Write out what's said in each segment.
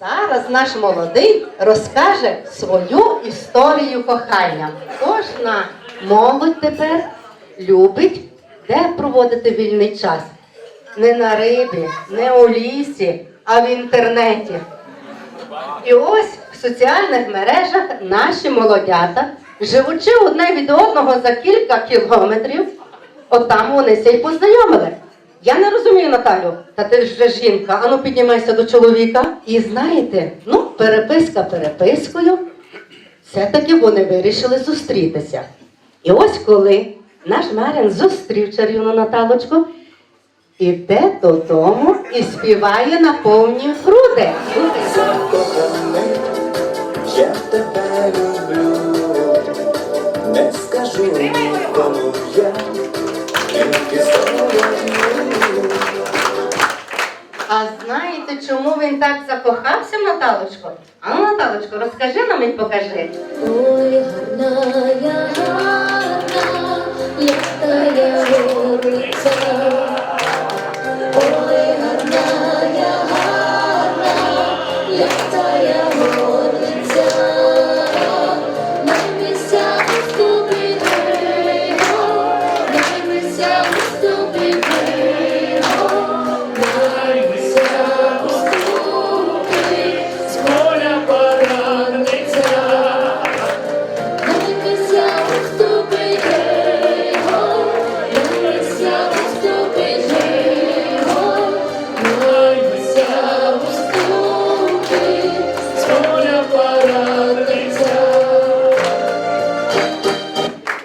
Зараз наш молодий розкаже свою історію кохання. Кожна молодь тепер любить де проводити вільний час. Не на рибі, не у лісі, а в інтернеті. І ось в соціальних мережах наші молодята, живучи одне від одного за кілька кілометрів, от там вони ся й познайомили. Я не розумію, Наталю, та ти вже жінка, ану піднімайся до чоловіка. І знаєте, ну, переписка перепискою, все-таки вони вирішили зустрітися. І ось коли наш Марин зустрів чарівну Наталочку, іде додому і співає на повні груди. Я тебе люблю, не скажу нікому знаєте, чому він так закохався в Наталочку? А ну, Наталочко, розкажи нам і покажи. Ой, гарна я гарна, як тая гориця. Ой, гарна я гарна, як тая гориця. Дай місця місця уступити,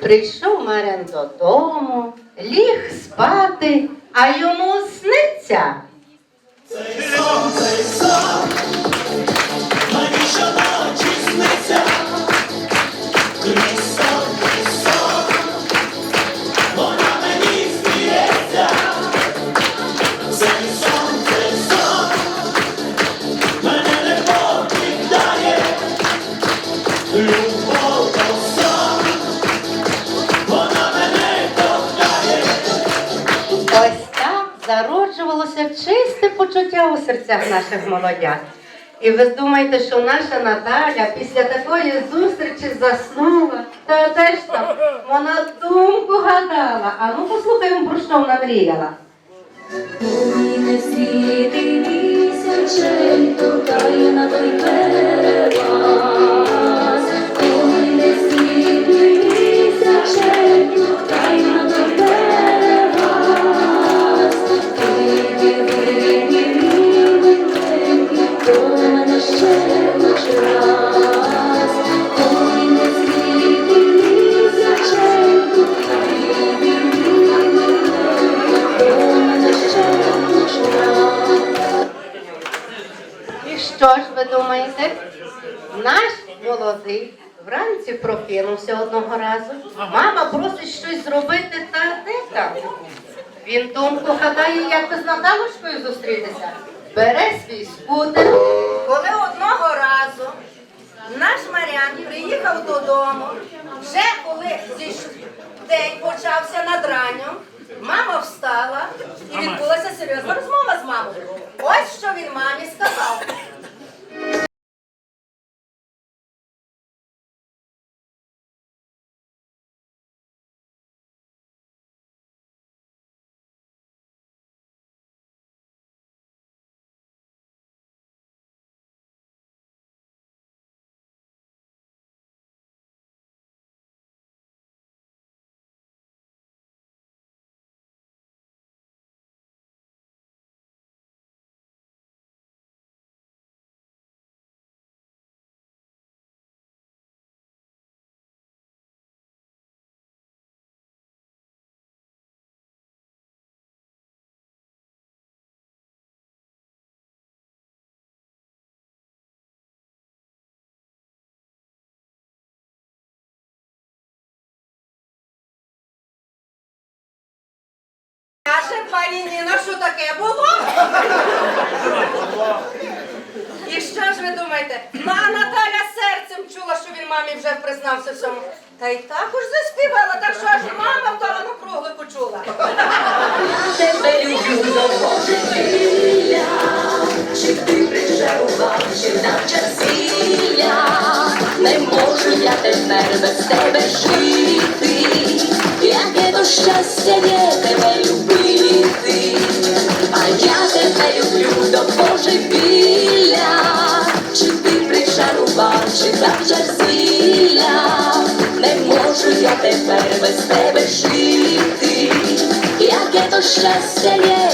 Прийшов Марин додому, ліг спати, а йому сниться. Мені зароджувалося чисте почуття у серцях наших молодят. І ви думаєте, що наша Наталя після такої зустрічі заснула? Та де ж там? Вона думку гадала. А ну послухаємо, про що вона мріяла. Не світи на той перелаз. Ви думаєте? Наш молодий вранці прокинувся одного разу. Мама просить щось зробити, та де там? Він думку гадає, як би з Наталочкою зустрітися. Бере свій скутер. Коли одного разу наш Марян приїхав додому, вже коли день почався над ранням, мама встала Каже пані Ніна, що таке було? І що ж ви думаєте? Ну, а Наталя серцем чула, що він мамі вже признався всьому. Та й також заспівала, так що аж мама вдала на круглику чула. Тебе люблю не можу я тепер без тебе жити, яке то щастя є тебе любити, а я тебе люблю до божевілля, чи ти причарував, чи дав часілля, не можу я тепер без тебе жити, яке то щастя є